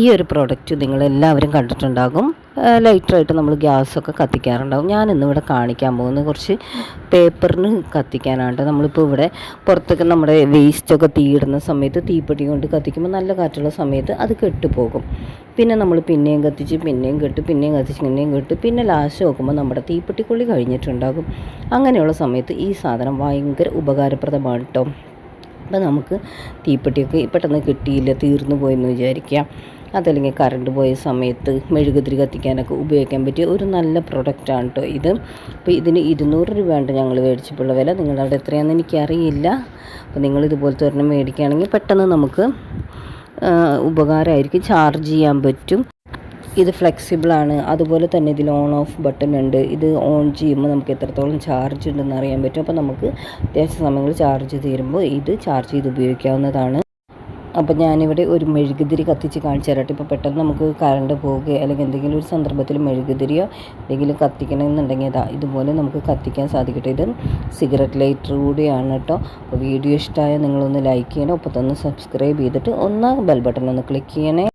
ഈ ഒരു പ്രോഡക്റ്റ് നിങ്ങൾ എല്ലാവരും കണ്ടിട്ടുണ്ടാകും ലൈറ്ററായിട്ട് നമ്മൾ ഗ്യാസൊക്കെ കത്തിക്കാറുണ്ടാകും. ഞാൻ ഇന്നിവിടെ കാണിക്കാൻ പോകുന്നത് കുറച്ച് പേപ്പറിന് കത്തിക്കാനാണ്. നമ്മളിപ്പോൾ ഇവിടെ പുറത്തൊക്കെ നമ്മുടെ വേസ്റ്റൊക്കെ തീയിടുന്ന സമയത്ത് തീപ്പെട്ടി കൊണ്ട് കത്തിക്കുമ്പോൾ നല്ല കാറ്റുള്ള സമയത്ത് അത് കെട്ടുപോകും. പിന്നെ നമ്മൾ പിന്നെയും കത്തിച്ച് പിന്നെയും കെട്ട് പിന്നെയും കത്തിച്ച് പിന്നെയും കെട്ട് പിന്നെ ലാസ്റ്റ് നോക്കുമ്പോൾ നമ്മുടെ തീപ്പെട്ടിക്കുള്ളി കഴിഞ്ഞിട്ടുണ്ടാകും. അങ്ങനെയുള്ള സമയത്ത് ഈ സാധനം ഭയങ്കര ഉപകാരപ്രദമാണ് കേട്ടോ അപ്പോൾ നമുക്ക് തീപ്പെട്ടിയൊക്കെ പെട്ടെന്ന് കിട്ടിയില്ല തീർന്നു പോയെന്ന് വിചാരിക്കാം. അതല്ലെങ്കിൽ കറണ്ട് പോയ സമയത്ത് മെഴുകുതിരി കത്തിക്കാനൊക്കെ ഉപയോഗിക്കാൻ പറ്റിയ ഒരു നല്ല പ്രൊഡക്റ്റാണ് കേട്ടോ ഇത്. അപ്പോൾ ഇതിന് ഇരുന്നൂറ് രൂപയുണ്ട് ഞങ്ങൾ മേടിച്ചപ്പോഴുള്ള വില. നിങ്ങളവിടെ എത്രയാണെന്ന് എനിക്കറിയില്ല. അപ്പോൾ നിങ്ങൾ ഇതുപോലത്തെ ഒരെണ്ണം മേടിക്കുകയാണെങ്കിൽ പെട്ടെന്ന് നമുക്ക് ഉപകാരമായിരിക്കും. ചാർജ് ചെയ്യാൻ പറ്റും. ഇത് ഫ്ലെക്സിബിളാണ് അതുപോലെ തന്നെ ഇതിൽ ഓൺ ഓഫ് ബട്ടൺ ഉണ്ട്. ഇത് ഓൺ ചെയ്യുമ്പോൾ നമുക്ക് എത്രത്തോളം ചാർജ് ഉണ്ടെന്ന് അറിയാൻ പറ്റും. അപ്പോൾ നമുക്ക് അത്യാവശ്യ സമയങ്ങളിൽ ചാർജ് തീരുമ്പോൾ ഇത് ചാർജ് ചെയ്ത് ഉപയോഗിക്കാവുന്നതാണ്. അപ്പോൾ ഞാനിവിടെ ഒരു മെഴുകുതിരി കത്തിച്ച് കാണിച്ചു തരാട്ടെ. ഇപ്പോൾ പെട്ടെന്ന് നമുക്ക് കറണ്ട് പോവുകയോ അല്ലെങ്കിൽ എന്തെങ്കിലും ഒരു സന്ദർഭത്തിൽ മെഴുകുതിരിയോ എന്തെങ്കിലും കത്തിക്കണമെന്നുണ്ടെങ്കിൽ അതാ ഇതുപോലെ നമുക്ക് കത്തിക്കാൻ സാധിക്കട്ടെ. ഇത് സിഗരറ്റ് ലൈറ്റർ കൂടിയാണ് കേട്ടോ. അപ്പോൾ വീഡിയോ ഇഷ്ടമായ നിങ്ങളൊന്ന് ലൈക്ക് ചെയ്യണം. ഒപ്പം തന്നെ സബ്സ്ക്രൈബ് ചെയ്തിട്ട് ഒന്ന് ബെൽ ബട്ടൺ ഒന്ന് ക്ലിക്ക് ചെയ്യണേ.